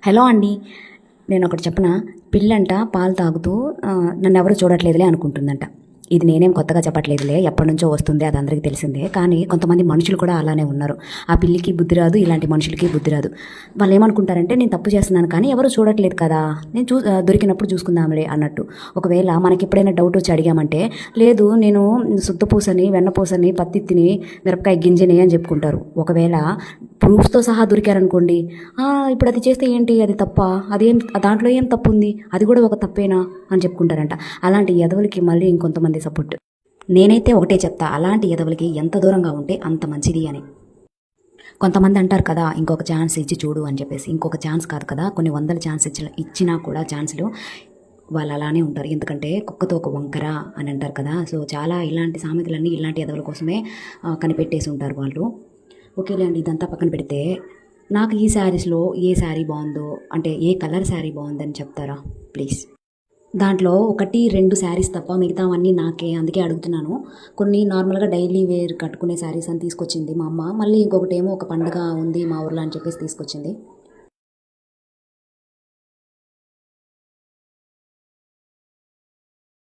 Hello అండి నేను ఒకటి చెప్పన? పిల్లంట పాలు తాగుతూ నన్ను ఎవరు చూడట్లేదులే అనుకుంటుందంట. ఇది నేనేం కొత్తగా చెప్పట్లేదులే ఎప్పటి నుంచో వస్తుంది అది అందరికీ తెలిసిందే. కానీ కొంతమంది మనుషులు కూడా అలానే ఉన్నారు. ఆ పిల్లికి బుద్ధి రాదు ఇలాంటి మనుషులకి బుద్ధి రాదు. వాళ్ళు ఏమనుకుంటారంటే నేను తప్పు చేస్తున్నాను కానీ ఎవరు చూడట్లేదు కదా. నేను చూ దొరికినప్పుడు చూసుకుందాంలే అన్నట్టు. ఒకవేళ మనకి ఎప్పుడైనా డౌట్ వచ్చి అడిగామంటే లేదు నేను సుత్తపూసని వెన్నపూసని పత్తిత్తిని మిరపకాయ గింజని అని చెప్పుకుంటారు. ఒకవేళ ప్రూఫ్స్తో సహా దొరికారనుకోండి ఇప్పుడు అది చేస్తే ఏంటి? అది తప్ప? అదేం దాంట్లో ఏం తప్పు ఉంది అది కూడా ఒక తప్పేనా? అని చెప్పుకుంటారంట. అలాంటి ఎదవలకి మళ్ళీ ఇంకొంతమంది సపోర్ట్. నేనైతే ఒకటే చెప్తా అలాంటి ఎదవలకి ఎంత దూరంగా ఉంటే అంత మంచిది అని. కొంతమంది అంటారు కదా ఇంకొక ఛాన్స్ ఇచ్చి చూడు అని చెప్పేసి. ఇంకొక ఛాన్స్ కాదు కదా కొన్ని వందల ఛాన్స్ ఇచ్చిన ఇచ్చినా కూడా ఛాన్స్లు వాళ్ళు అలానే ఉంటారు. ఎందుకంటే కుక్కతో ఒక వంకర అని అంటారు కదా. సో చాలా ఇలాంటి సామెతలన్నీ ఇలాంటి ఎదవుల కోసమే కనిపెట్టేసి ఉంటారు వాళ్ళు. ఓకేలే అండి ఇదంతా పక్కన పెడితే నాకు ఈ శారీస్లో ఏ శారీ బాగుందో అంటే ఏ కలర్ శారీ బాగుందని చెప్తారా? ప్లీజ్. దాంట్లో ఒకటి రెండు శారీస్ తప్ప మిగతావన్నీ నాకే అందుకే అడుగుతున్నాను. కొన్ని నార్మల్గా డైలీ వేర్ కట్టుకునే శారీస్ అని తీసుకొచ్చింది మా అమ్మ. మళ్ళీ ఇంకొకటి ఏమో ఒక పండగ ఉంది మా ఊర్లో అని చెప్పేసి తీసుకొచ్చింది.